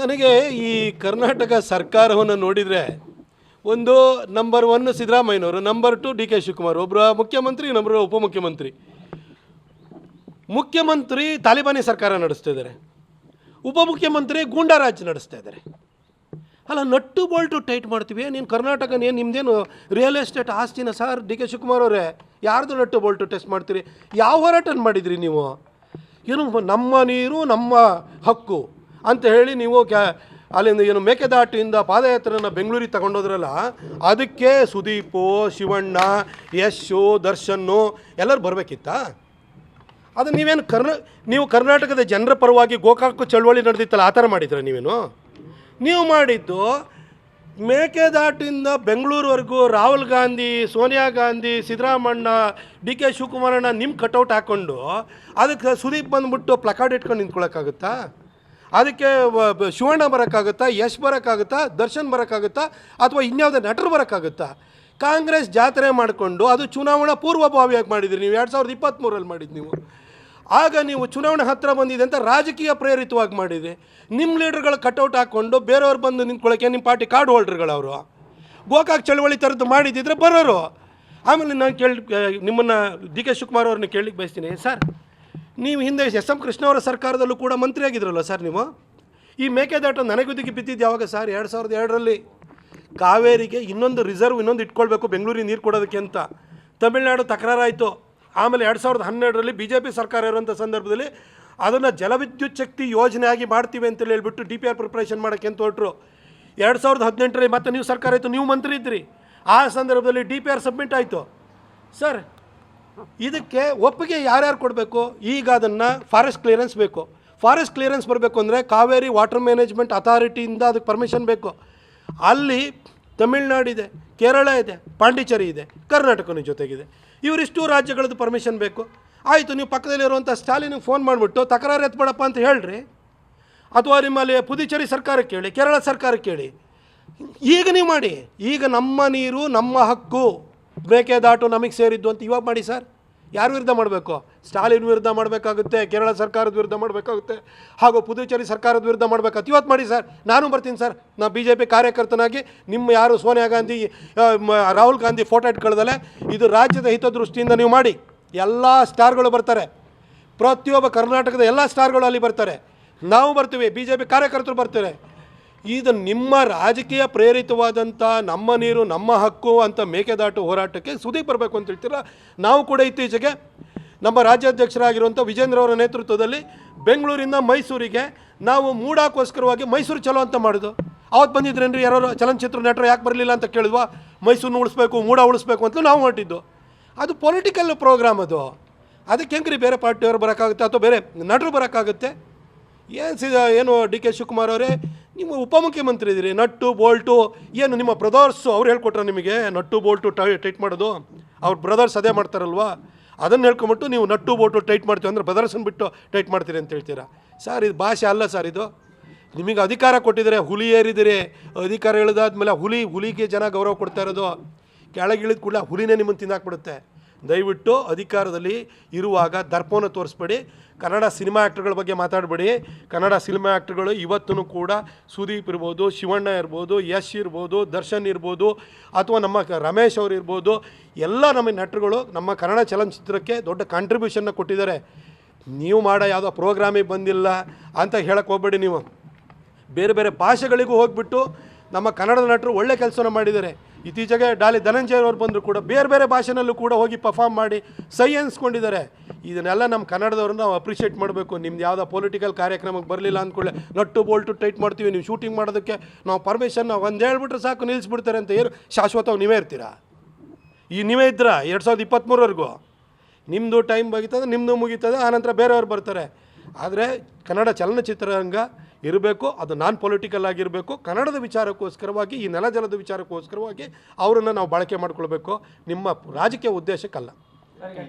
ನನಗೆ ಈ ಕರ್ನಾಟಕ ಸರ್ಕಾರವನ್ನು ನೋಡಿದರೆ ಒಂದು ನಂಬರ್ ಒನ್ ಸಿದ್ದರಾಮಯ್ಯನವರು number two D K Shivakumar ಒಬ್ಬರು ಮುಖ್ಯಮಂತ್ರಿ ಇನ್ನೊಬ್ಬರು ಉಪಮುಖ್ಯಮಂತ್ರಿ. ಮುಖ್ಯಮಂತ್ರಿ ತಾಲಿಬಾನಿ ಸರ್ಕಾರ ನಡೆಸ್ತಾ ಇದ್ದಾರೆ. ಉಪಮುಖ್ಯಮಂತ್ರಿ ಗೂಂಡಾರಾಜ್ ನಡೆಸ್ತಾ ಇದ್ದಾರೆ. ಅಲ್ಲ, ನಟ್ಟು ಬೋಲ್ಟು ಟೈಟ್ ಮಾಡ್ತೀವಿ, ನೀನು ಕರ್ನಾಟಕ ಏನು ನಿಮ್ಮದೇನು ರಿಯಲ್ ಎಸ್ಟೇಟ್ ಆಸ್ತಿನ ಸರ್ ಡಿ ಕೆ ಶಿವಕುಮಾರ್ ಅವರೇ, ಯಾರ್ದು ನಟ್ಟು ಬೋಲ್ಟು ಟೆಸ್ಟ್ ಮಾಡ್ತೀರಿ? ಯಾವ ಹೋರಾಟನ ಮಾಡಿದ್ರಿ ನೀವು? ಏನು ನಮ್ಮ ನೀರು, ನಮ್ಮ ಹಕ್ಕು. ಅಂತ ಹೇಳಿ ನೀವು ಕ್ಯಾ ಅಲ್ಲಿಂದ ಏನು ಮೇಕೆದಾಟಿಯಿಂದ ಪಾದಯಾತ್ರೆಯನ್ನು ಬೆಂಗಳೂರಿಗೆ ತಗೊಂಡೋದ್ರಲ್ಲ, ಅದಕ್ಕೆ ಸುದೀಪು, ಶಿವಣ್ಣ, ಯಶು, ದರ್ಶನ್ನು ಎಲ್ಲರೂ ಬರಬೇಕಿತ್ತಾ? ಅದು ನೀವೇನು ಕರ್ನ, ನೀವು ಕರ್ನಾಟಕದ ಜನರ ಪರವಾಗಿ ಗೋಕಾಕು ಚಳವಳಿ ನಡೆದಿತ್ತಲ್ಲ, ಆ ಥರ ಮಾಡಿದ್ರೆ ನೀವೇನು? ನೀವು ಮಾಡಿದ್ದು ಮೇಕೆದಾಟಿಂದ ಬೆಂಗಳೂರುವರೆಗೂ ರಾಹುಲ್ ಗಾಂಧಿ, ಸೋನಿಯಾ ಗಾಂಧಿ ಸಿದ್ದರಾಮಣ್ಣ ಡಿ ಕೆ ಶಿವಕುಮಾರಣ್ಣ ನಿಮ್ಮ ಕಟೌಟ್ ಹಾಕ್ಕೊಂಡು ಅದಕ್ಕೆ ಸುದೀಪ್ ಬಂದ್ಬಿಟ್ಟು ಪ್ಲಕಾರ್ಡ್ ಇಟ್ಕೊಂಡು ನಿಂತ್ಕೊಳ್ಳೋಕ್ಕಾಗುತ್ತಾ ಅದಕ್ಕೆ ಶಿವಣ್ಣ ಬರೋಕ್ಕಾಗುತ್ತಾ, ಯಶ್ ಬರೋಕ್ಕಾಗುತ್ತಾ, ದರ್ಶನ್ ಬರೋಕ್ಕಾಗುತ್ತಾ, ಅಥವಾ ಇನ್ಯಾವುದೇ ನಟರು ಬರೋಕ್ಕಾಗುತ್ತಾ? ಕಾಂಗ್ರೆಸ್ ಜಾತ್ರೆ ಮಾಡಿಕೊಂಡು ಅದು ಚುನಾವಣಾ ಪೂರ್ವಭಾವಿಯಾಗಿ ಮಾಡಿದ್ರಿ ನೀವು, ಎರಡು ಸಾವಿರದ ಇಪ್ಪತ್ತ್ಮೂರಲ್ಲಿ ಮಾಡಿದ್ದು ನೀವು. ಆಗ ನೀವು ಚುನಾವಣೆ ಹತ್ತಿರ ಬಂದಿದೆ ಅಂತ ರಾಜಕೀಯ ಪ್ರೇರಿತವಾಗಿ ಮಾಡಿದೆ. ನಿಮ್ಮ ಲೀಡರ್ಗಳು ಕಟೌಟ್ ಹಾಕ್ಕೊಂಡು ಬೇರೆಯವ್ರು ಬಂದು ನಿಂತ್ಕೊಳ್ಳೋಕೆ ನಿಮ್ಮ ಪಾರ್ಟಿ ಕಾರ್ಡ್ ಹೋಲ್ಡ್ರ್ಗಳು ಅವರು ಗೋಕಾಕ್ ಚಳವಳಿ ಥರದ್ದು ಮಾಡಿದ್ದಿದ್ರೆ ಬರೋರು. ಆಮೇಲೆ ನಾನು ಕೇಳಿ, ನಿಮ್ಮನ್ನು ಡಿ ಕೆ ಶಿವಕುಮಾರ್ ಅವ್ರನ್ನ ಕೇಳಲಿಕ್ಕೆ ಬಯಸ್ತೀನಿ. ಸರ್ ನೀವು ಹಿಂದೆ ಎಸ್ ಎಂ ಕೃಷ್ಣ ಅವರ ಸರ್ಕಾರದಲ್ಲೂ ಕೂಡ ಮಂತ್ರಿ ಆಗಿದ್ರಲ್ಲ ಸರ್ ನೀವು? ಈ ಮೇಕೆದಾಟು ನನಗುದಿಗೆ ಬಿದ್ದಿದ್ದು ಯಾವಾಗ ಸರ್? ಎರಡು ಸಾವಿರದ ಎರಡರಲ್ಲಿ ಕಾವೇರಿಗೆ ಇನ್ನೊಂದು ರಿಸರ್ವ್ ಇನ್ನೊಂದು ಇಟ್ಕೊಳ್ಬೇಕು, ಬೆಂಗಳೂರಿಗೆ ನೀರು ಕೊಡೋದಕ್ಕೆ ಅಂತ. ತಮಿಳುನಾಡು ತಕರಾರಾಯಿತು. ಆಮೇಲೆ ಎರಡು ಸಾವಿರದ ಹನ್ನೆರಡರಲ್ಲಿ ಬಿ ಜೆ ಪಿ ಸರ್ಕಾರ ಇರುವಂಥ ಸಂದರ್ಭದಲ್ಲಿ ಅದನ್ನು ಜಲವಿದ್ಯುತ್ ಶಕ್ತಿ ಯೋಜನೆಯಾಗಿ ಮಾಡ್ತೀವಿ ಅಂತೇಳಿ ಹೇಳ್ಬಿಟ್ಟು ಡಿ ಪಿ ಆರ್ ಪ್ರಿಪ್ರೇಷನ್ ಮಾಡೋಕ್ಕೆ ಅಂತ ಹೊರಟ್ರು. ಎರಡು ಸಾವಿರದ ಹದಿನೆಂಟರಲ್ಲಿ ಮತ್ತೆ ನೀವು ಸರ್ಕಾರ ಆಯಿತು, ನೀವು ಮಂತ್ರಿ ಇದ್ದಿರಿ. ಆ ಸಂದರ್ಭದಲ್ಲಿ ಡಿ ಪಿ ಆರ್ ಸಬ್ಮಿಟ್ ಆಯಿತು. ಸರ್ ಇದಕ್ಕೆ ಒಪ್ಪಿಗೆ ಯಾರ್ಯಾರು ಕೊಡಬೇಕು? ಈಗ ಅದನ್ನು ಫಾರೆಸ್ಟ್ ಕ್ಲಿಯರೆನ್ಸ್ ಬೇಕು. ಫಾರೆಸ್ಟ್ ಕ್ಲಿಯರೆನ್ಸ್ ಬರಬೇಕು ಅಂದರೆ ಕಾವೇರಿ ವಾಟರ್ ಮ್ಯಾನೇಜ್ಮೆಂಟ್ ಅಥಾರಿಟಿಯಿಂದ ಅದಕ್ಕೆ ಪರ್ಮಿಷನ್ ಬೇಕು. ಅಲ್ಲಿ ತಮಿಳ್ನಾಡು ಇದೆ ಕೇರಳ ಇದೆ, ಪಾಂಡಿಚೇರಿ ಇದೆ, ಕರ್ನಾಟಕನ ಜೊತೆಗಿದೆ. ಇವರಿಷ್ಟು ರಾಜ್ಯಗಳದ್ದು ಪರ್ಮಿಷನ್ ಬೇಕು. ಆಯಿತು, ನೀವು ಪಕ್ಕದಲ್ಲಿರುವಂಥ ಸ್ಟಾಲಿನಿಗೆ ಫೋನ್ ಮಾಡಿಬಿಟ್ಟು ತಕರಾರು ಎತ್ಬೇಡಪ್ಪ ಅಂತ ಹೇಳ್ರಿ. ಅಥವಾ ನಿಮ್ಮಲ್ಲಿ ಪುದುಚೇರಿ ಸರ್ಕಾರಕ್ಕೆ ಕೇಳಿ, ಕೇರಳ ಸರ್ಕಾರಕ್ಕೆ ಕೇಳಿ. ಈಗ ನೀವು ಮಾಡಿ. ಈಗ ನಮ್ಮ ನೀರು, ನಮ್ಮ ಹಕ್ಕು. ಮೇಕೆದಾಟು ನಮಗೆ ಸೇರಿದ್ದು ಅಂತ ಇವಾಗ ಮಾಡಿ ಸರ್. ಯಾರ ವಿರುದ್ಧ ಮಾಡಬೇಕು? ಸ್ಟಾಲಿನ್ ವಿರುದ್ಧ ಮಾಡಬೇಕಾಗುತ್ತೆ, ಕೇರಳ ಸರ್ಕಾರದ ವಿರುದ್ಧ ಮಾಡಬೇಕಾಗುತ್ತೆ, ಹಾಗೂ ಪುದುಚೇರಿ ಸರ್ಕಾರದ ವಿರುದ್ಧ ಮಾಡಬೇಕಾಗುತ್ತೆ ಇವತ್ತು ಮಾಡಿ ಸರ್. ನಾನು ಬರ್ತೀನಿ ಸರ್. ನಾ ಬಿ ಜೆ ಪಿ ಕಾರ್ಯಕರ್ತನಾಗಿ ನಿಮ್ಮ ಯಾರು ಸೋನಿಯಾ ಗಾಂಧಿ ರಾಹುಲ್ ಗಾಂಧಿ ಫೋಟೋ ಇಟ್ಕೊಳ್ಳದಲೆ ಇದು ರಾಜ್ಯದ ಹಿತದೃಷ್ಟಿಯಿಂದ ನೀವು ಮಾಡಿ. ಎಲ್ಲ ಸ್ಟಾರ್ಗಳು ಬರ್ತಾರೆ. ಪ್ರತಿಯೊಬ್ಬ ಕರ್ನಾಟಕದ ಎಲ್ಲ ಸ್ಟಾರ್ಗಳು ಅಲ್ಲಿ ಬರ್ತಾರೆ. ನಾವು ಬರ್ತೀವಿ ಬಿ ಜೆ ಪಿ ಕಾರ್ಯಕರ್ತರು ಬರ್ತಾರೆ. ಇದು ನಿಮ್ಮ ರಾಜಕೀಯ ಪ್ರೇರಿತವಾದಂಥ ನಮ್ಮ ನೀರು, ನಮ್ಮ ಹಕ್ಕು ಅಂತ ಮೇಕೆದಾಟು ಹೋರಾಟಕ್ಕೆ ಸುದೀಪ್ ಬರಬೇಕು ಅಂತ ಹೇಳ್ತೀರ? ನಾವು ಕೂಡ ಇತ್ತೀಚೆಗೆ ನಮ್ಮ ರಾಜ್ಯಾಧ್ಯಕ್ಷರಾಗಿರುವಂಥ ವಿಜೇಂದ್ರ ಅವರ ನೇತೃತ್ವದಲ್ಲಿ ಬೆಂಗಳೂರಿಂದ ಮೈಸೂರಿಗೆ ನಾವು ಮೂಡಾಕೋಸ್ಕರವಾಗಿ ಮೈಸೂರು ಚಲೋ ಅಂತ ಮಾಡೋದು. ಅವತ್ತು ಬಂದಿದ್ರೇನ್ರಿ ಯಾರೋ ಚಲನಚಿತ್ರ ನಟರು ಯಾಕೆ ಬರಲಿಲ್ಲ ಅಂತ ಕೇಳಿದ್ವಾ? ಮೈಸೂರನ್ನ ಉಳಿಸ್ಬೇಕು, ಮೂಡ ಉಳಿಸ್ಬೇಕು ಅಂತ ನಾವು ಹೊರಟಿದ್ದು. ಅದು ಪೊಲಿಟಿಕಲ್ ಪ್ರೋಗ್ರಾಮ್ ಅದು. ಅದಕ್ಕೆ ಹೆಂಗ್ರಿ ಬೇರೆ ಪಾರ್ಟಿಯವರು ಬರೋಕ್ಕಾಗುತ್ತೆ ಅಥವಾ ಬೇರೆ ನಟರು ಬರೋಕ್ಕಾಗುತ್ತೆ? ಏನು ಏನು ಡಿ ಕೆ ಶಿವಕುಮಾರ್ ಅವರೇ ನೀವು ಉಪಮುಖ್ಯಮಂತ್ರಿ ಇದ್ದೀರಿ, ನಟ್ಟು, ಬೋಲ್ಟು, ಏನು ನಿಮ್ಮ ಬ್ರದರ್ಸು ಅವ್ರು ಹೇಳ್ಕೊಟ್ರ ನಿಮಗೆ, ನಟ್ಟು, ಬೋಲ್ಟು ಟೈಟ್ ಮಾಡೋದು? ಅವ್ರ ಬ್ರದರ್ಸ್ ಅದೇ ಮಾಡ್ತಾರಲ್ವಾ? ಅದನ್ನು ಹೇಳ್ಕೊಂಬಿಟ್ಟು ನೀವು ನಟ್ಟು, ಬೋಲ್ಟು ಟೈಟ್ ಮಾಡ್ತೀವಿ ಅಂದರೆ ಬ್ರದರ್ಸನ್ನು ಬಿಟ್ಟು ಟೈಟ್ ಮಾಡ್ತೀರಿ ಅಂತ ಹೇಳ್ತೀರಾ? ಸರ್, ಇದು ಭಾಷೆ ಅಲ್ಲ ಸರ್ ಇದು. ನಿಮಗೆ ಅಧಿಕಾರ ಕೊಟ್ಟಿದ್ದಾರೆ, ಹುಲಿ ಏರಿದಿರಿ ಅಧಿಕಾರ ಇಳಿದಾದ್ಮೇಲೆ ಹುಲಿ ಹುಲಿಗೆ ಜನ ಗೌರವ ಕೊಡ್ತಾ ಇರೋದು. ಕೆಳಗಿಳಿದ ಕೂಡ ಹುಲಿನೇ ನಿಮ್ಮನ್ನು ತಿಂದಾಕ್ಬಿಡುತ್ತೆ. ದಯವಿಟ್ಟು ಅಧಿಕಾರದಲ್ಲಿ ಇರುವಾಗ ದರ್ಪವನ್ನು ತೋರಿಸ್ಬೇಡಿ. ಕನ್ನಡ ಸಿನಿಮಾ ಆ್ಯಕ್ಟ್ರ್ಗಳ ಬಗ್ಗೆ ಮಾತಾಡಬೇಡಿ. ಕನ್ನಡ ಸಿನಿಮಾ ಆ್ಯಕ್ಟ್ರ್ಗಳು ಇವತ್ತೂ ಕೂಡ ಸುದೀಪ್ ಇರ್ಬೋದು, ಶಿವಣ್ಣ ಇರ್ಬೋದು, ಯಶ್ ಇರ್ಬೋದು, ದರ್ಶನ್ ಇರ್ಬೋದು, ಅಥವಾ ನಮ್ಮ ರಮೇಶ್ ಅವರು ಇರ್ಬೋದು. ಎಲ್ಲ ನಮ್ಮ ನಟರುಗಳು ನಮ್ಮ ಕನ್ನಡ ಚಲನಚಿತ್ರಕ್ಕೆ ದೊಡ್ಡ ಕಾಂಟ್ರಿಬ್ಯೂಷನ್ನ ಕೊಟ್ಟಿದ್ದಾರೆ. ನೀವು ಮಾಡೋ ಯಾವುದೋ ಪ್ರೋಗ್ರಾಮಿಗೆ ಬಂದಿಲ್ಲ ಅಂತ ಹೇಳಕ್ಕೆ ಹೋಗ್ಬೇಡಿ ನೀವು. ಬೇರೆ ಬೇರೆ ಭಾಷೆಗಳಿಗೂ ಹೋಗಿಬಿಟ್ಟು ನಮ್ಮ ಕನ್ನಡದ ನಟರು ಒಳ್ಳೆ ಕೆಲಸನ ಮಾಡಿದ್ದಾರೆ. ಇತ್ತೀಚೆಗೆ ಡಾಲಿ ಧನಂಜಯ ಅವರು ಬಂದರು ಕೂಡ ಬೇರೆ ಬೇರೆ ಭಾಷೆನಲ್ಲೂ ಕೂಡ ಹೋಗಿ ಪರ್ಫಾರ್ಮ್ ಮಾಡಿ ಸೈ ಅನ್ಸ್ಕೊಂಡಿದ್ದಾರೆ ಇದನ್ನೆಲ್ಲ ನಮ್ಮ ಕನ್ನಡದವ್ರನ್ನ ನಾವು ಅಪ್ರಿಷಿಯೇಟ್ ಮಾಡಬೇಕು. ನಿಮ್ದು ಯಾವುದೋ ಪೊಲಿಟಿಕಲ್ ಕಾರ್ಯಕ್ರಮಕ್ಕೆ ಬರಲಿಲ್ಲ ಅಂದ್ಕೊಳ್ಳೆ. ನಟ್ಟು ಬೋಲ್ಟು ಟೈಟ್ ಮಾಡ್ತೀವಿ, ನೀವು ಶೂಟಿಂಗ್ ಮಾಡೋದಕ್ಕೆ ನಾವು ಪರ್ಮಿಷನ್ ಒಂದು ಹೇಳ್ಬಿಟ್ರೆ ಸಾಕು ನಿಲ್ಲಿಸ್ಬಿಡ್ತಾರೆ ಅಂತ ಏನು ಶಾಶ್ವತವಾಗಿ ನೀವೇ ಇರ್ತೀರಾ? ಈ ನೀವೇ ಇದ್ದೀರಾ? ಎರಡು ಸಾವಿರದ ಇಪ್ಪತ್ತ್ಮೂರವರೆಗೂ ನಿಮ್ಮದು ಟೈಮ್ ಮುಗೀತದೆ ನಿಮ್ಮದು ಮುಗೀತದೆ, ಆನಂತರ ಬೇರೆಯವ್ರು ಬರ್ತಾರೆ. ಆದರೆ ಕನ್ನಡ ಚಲನಚಿತ್ರರಂಗ ಇರಬೇಕು, ಅದು ನಾನ್ ಪೊಲಿಟಿಕಲ್ ಆಗಿರಬೇಕು, ಕನ್ನಡದ ವಿಚಾರಕ್ಕೋಸ್ಕರವಾಗಿ, ಈ ನೆಲಜಲದ ವಿಚಾರಕ್ಕೋಸ್ಕರವಾಗಿ ಅವರನ್ನು ನಾವು ಬಳಕೆ ಮಾಡಿಕೊಳ್ಬೇಕು. ನಿಮ್ಮ ರಾಜಕೀಯ ಉದ್ದೇಶಕ್ಕಲ್ಲ.